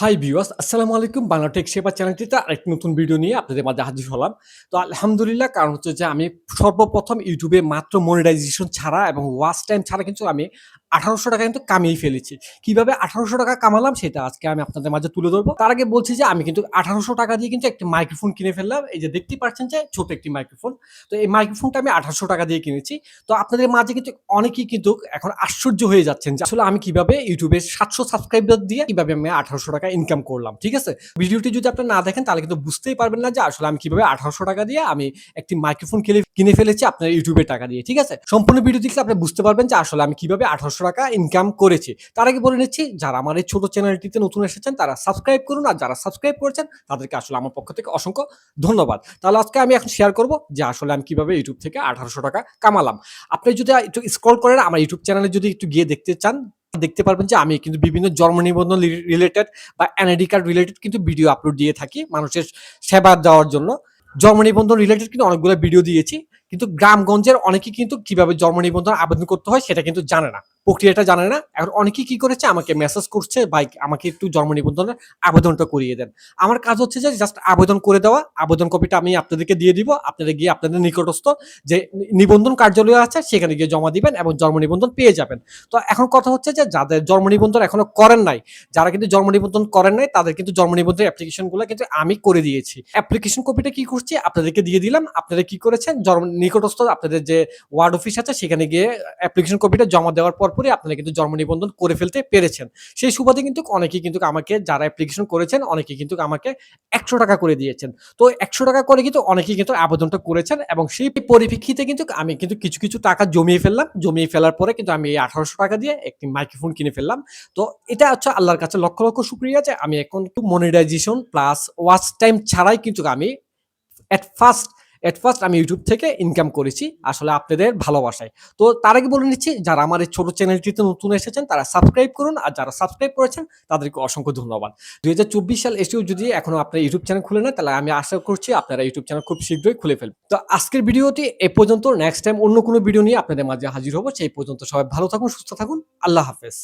High বিওয়াস আসসালামু আলাইকুম। Bangla take সেবা চ্যানেলটিতে আরেকটি নতুন ভিডিও নিয়ে আপনাদের মাঝে হাজির হলাম। তো আলহামদুলিল্লাহ, কারণ হচ্ছে যে আমি সর্বপ্রথম ইউটিউবে মাত্র মনিটাইজেশন ছাড়া এবং ওয়াচ টাইম ছাড়া কিন্তু আমি আঠারোশো টাকা কিন্তু কামিয়ে ফেলেছি। কীভাবে আঠারোশো টাকা কামালাম সেটা আজকে আমি আপনাদের মাঝে তুলে ধরবো। তার আগে বলছি যে আমি কিন্তু আঠারোশো টাকা দিয়ে কিন্তু একটি মাইক্রোফোন কিনে ফেললাম। এই যে দেখতে পাচ্ছেন যে ছোট একটি মাইক্রোফোন। তো এই মাইক্রোফোনটা আমি আঠারোশো টাকা দিয়ে কিনেছি। তো আপনাদের মাঝে কিন্তু অনেকেই কিন্তু এখন আশ্চর্য হয়ে যাচ্ছেন যে আসলে আমি কীভাবে ইউটিউবে সাতশো সাবস্ক্রাইবার দিয়ে কীভাবে আমি আঠারোশো টাকা ইনকাম করলাম, ঠিক আছে? ভিডিওটি যদি আপনি না দেখেন তাহলে কিন্তু বুঝতেই পারবেন না যে আসলে আমি কীভাবে আঠারোশো টাকা দিয়ে আমি একটি মাইক্রোফোন কিনে ফেলেছি আপনার ইউটিউবের টাকা দিয়ে, ঠিক আছে? সম্পূর্ণ ভিডিও দেখলে আপনি বুঝতে পারবেন যে আসলে আমি কীভাবে আঠারোশো টাকা ইনকাম করেছি। তার আগে বলে নিচ্ছি, যারা আমার এই ছোট চ্যানেলটিতে নতুন এসেছেন, তারা সাবস্ক্রাইব করুন আর যারা সাবস্ক্রাইব করেছেন, তাদেরকে আসলে আমার পক্ষ থেকে অসংখ্য ধন্যবাদ। তাহলে আজকে আমি এখন শেয়ার করব যে আসলে আমি কীভাবে ইউটিউব থেকে আঠারোশো টাকা কামালাম। আপনি যদি একটু স্ক্রল করেন, আমার ইউটিউব চ্যানেলে যদি একটু গিয়ে দেখতে চান, দেখতে পারবেন যে আমি কিন্তু বিভিন্ন জন্ম নিবন্ধন রিলেটেড বা এনআইডি কার্ড রিলেটেড কিন্তু ভিডিও আপলোড দিয়ে থাকি মানুষের সেবা দেওয়ার জন্য। জন্ম নিবন্ধন রিলেটেড কিন্তু অনেকগুলো ভিডিও দিয়েছি, কিন্তু গ্রামগঞ্জের অনেকেই কিন্তু কীভাবে জন্ম নিবন্ধন আবেদন করতে হয় সেটা কিন্তু জানে না। প্রক্রিয়াটা জানে না। এখন অনেকেই কি করেছে? আমাকে মেসেজ করছে, ভাই, আমাকে একটু জন্ম নিবন্ধনের আবেদনটা করিয়ে দেন। আমার কাজ হচ্ছে যে জাস্ট আবেদন করে দেওয়া। আবেদন কপিটা আমি আপনাদেরকে দিয়ে দিব। আপনারা গিয়ে আপনাদের নিকটস্থ যে নিবন্ধন কার্যালয় আছে, সেখানে গিয়ে জমা দিবেন এবং জন্ম নিবন্ধন পেয়ে যাবেন। তো এখন কথা হচ্ছে যে যাদের জন্ম নিবন্ধন এখনও করেন নাই, যারা কিন্তু জন্ম নিবন্ধন করেন নাই, তাদের কিন্তু জন্ম নিবন্ধন অ্যাপ্লিকেশনগুলো কিন্তু আমি করে দিয়েছি। অ্যাপ্লিকেশন কপিটা কি করছি? আপনাদেরকে দিয়ে দিলাম। আপনারা কি করেছেন? জন্ম নিকটস্থ আপনাদের যে ওয়ার্ড অফিস আছে, সেখানে গিয়ে অ্যাপ্লিকেশন কপিটা জমা দেওয়ার পর পরই আপনারা কিন্তু জন্ম নিবন্ধন করে ফেলতে পেরেছেন। সেই সুবাদে কিন্তু অনেকেই কিন্তু আমাকে যারা অ্যাপ্লিকেশন করেছেন, অনেকেই কিন্তু আমাকে একশো টাকা করে দিয়েছেন। তো একশো টাকা করে কিন্তু অনেকেই কিন্তু আবেদনটা করেছেন এবং সেই পরিপ্রেক্ষিতে কিন্তু আমি কিন্তু কিছু কিছু টাকা জমিয়ে ফেললাম। জমিয়ে ফেলার পরে কিন্তু আমি এই আঠারোশো টাকা দিয়ে একটি মাইক্রোফোন কিনে ফেললাম। তো এটা হচ্ছে আল্লাহর কাছে লক্ষ লক্ষ শুক্রিয়া যে আমি এখন মনিটাইজেশন প্লাস ওয়াচ টাইম ছাড়াই কিন্তু আমি অ্যাট ফার্স্ট এট ফার্স্ট আমি ইউটিউব থেকে ইনকাম করেছি, আসলে আপনাদের ভালোবাসায়। তো তার আগে বলে নিচ্ছি, যারা আমার এই ছোট চ্যানেলটিতে নতুন এসেছেন, তারা সাবস্ক্রাইব করুন, আর যারা সাবস্ক্রাইব করেছেন, তাদেরকে অসংখ্য ধন্যবাদ। দুই হাজার চব্বিশ সাল এসেও যদি এখনও আপনার ইউটিউব চ্যানেল খুলে না তাহলে আমি আশা করছি আপনারা ইউটিউব চ্যানেল খুব শীঘ্রই খুলে ফেলবেন। তো আজকের ভিডিওটি এ পর্যন্ত নেক্সট টাইম অন্য কোনো ভিডিও নিয়ে আপনাদের মাঝে হাজির হব। সেই পর্যন্ত সবাই ভালো থাকুন, সুস্থ থাকুন। আল্লাহ হাফেজ।